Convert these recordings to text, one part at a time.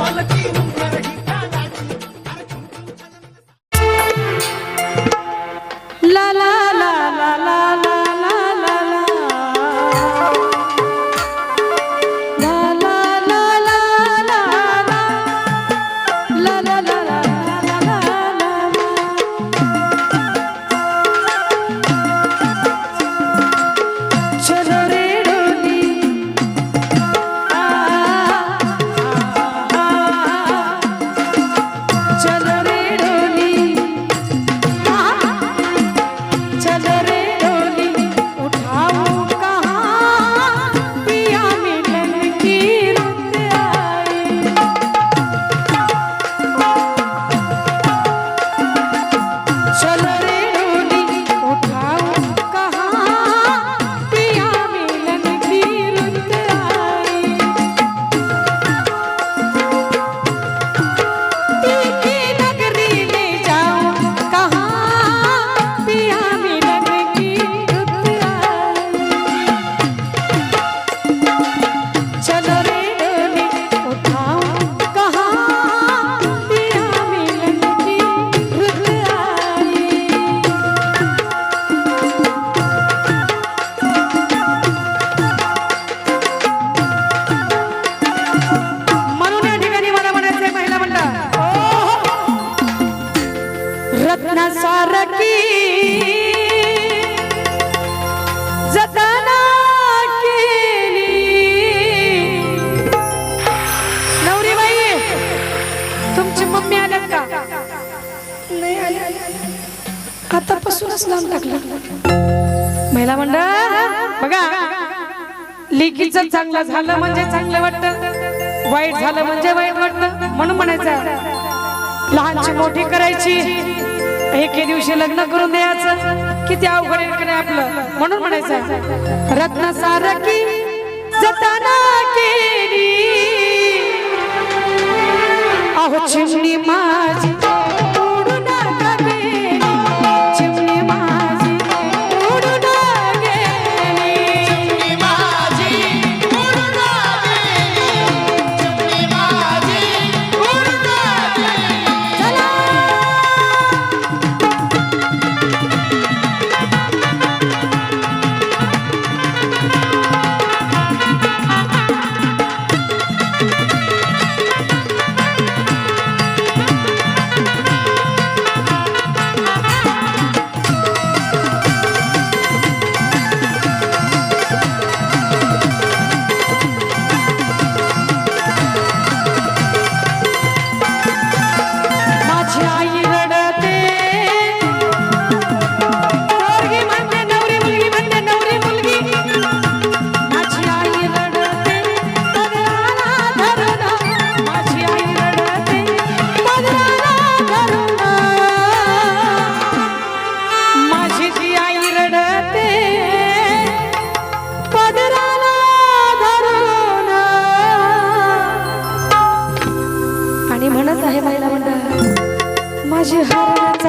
All the रत्नासारखी जताना केली. नवरी बाई तुमची मम्मी आल्या का? नाही महिला मंडळ बघा लेखीच चांगलं झालं म्हणजे चांगलं वाटतं वाईट झालं म्हणजे वाईट वाटतं म्हणून म्हणायचं लहानची मोठी करायची एके दिवशी लग्न करून द्यायचं. किती अवघड आपलं? म्हणून म्हणायचं. रत्न सारखी जताना केली. अहो चिमणी माझी. तुझी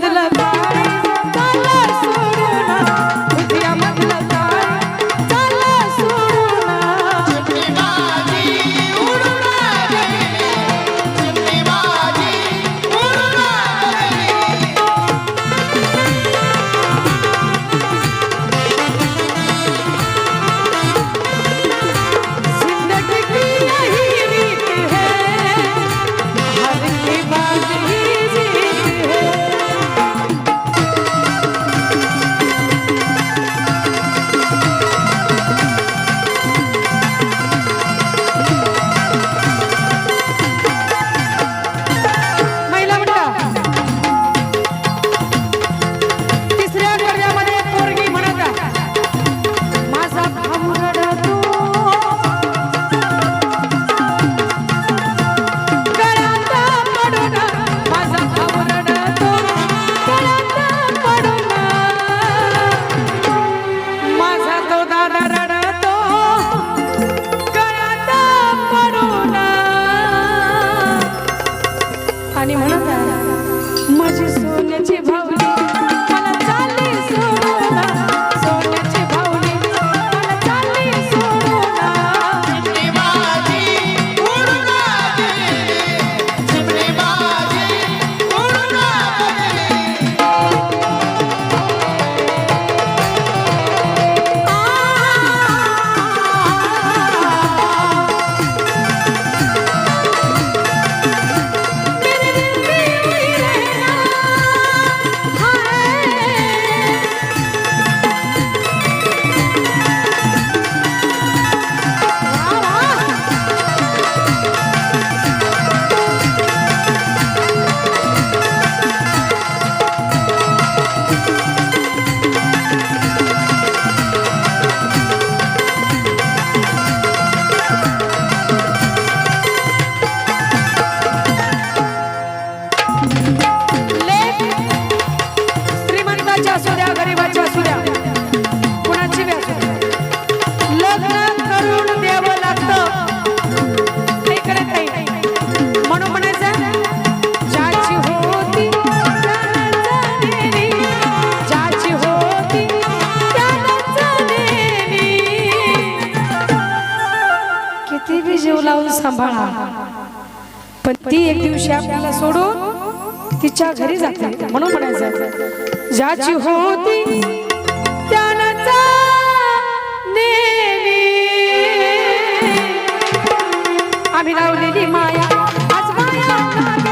the love. लावून सांभाळा. पण ती एक दिवशी आपल्याला सोडून तिच्या घरी जाते. म्हणून म्हणायचं ज्याची होती आम्ही लावलेली माया. आज माया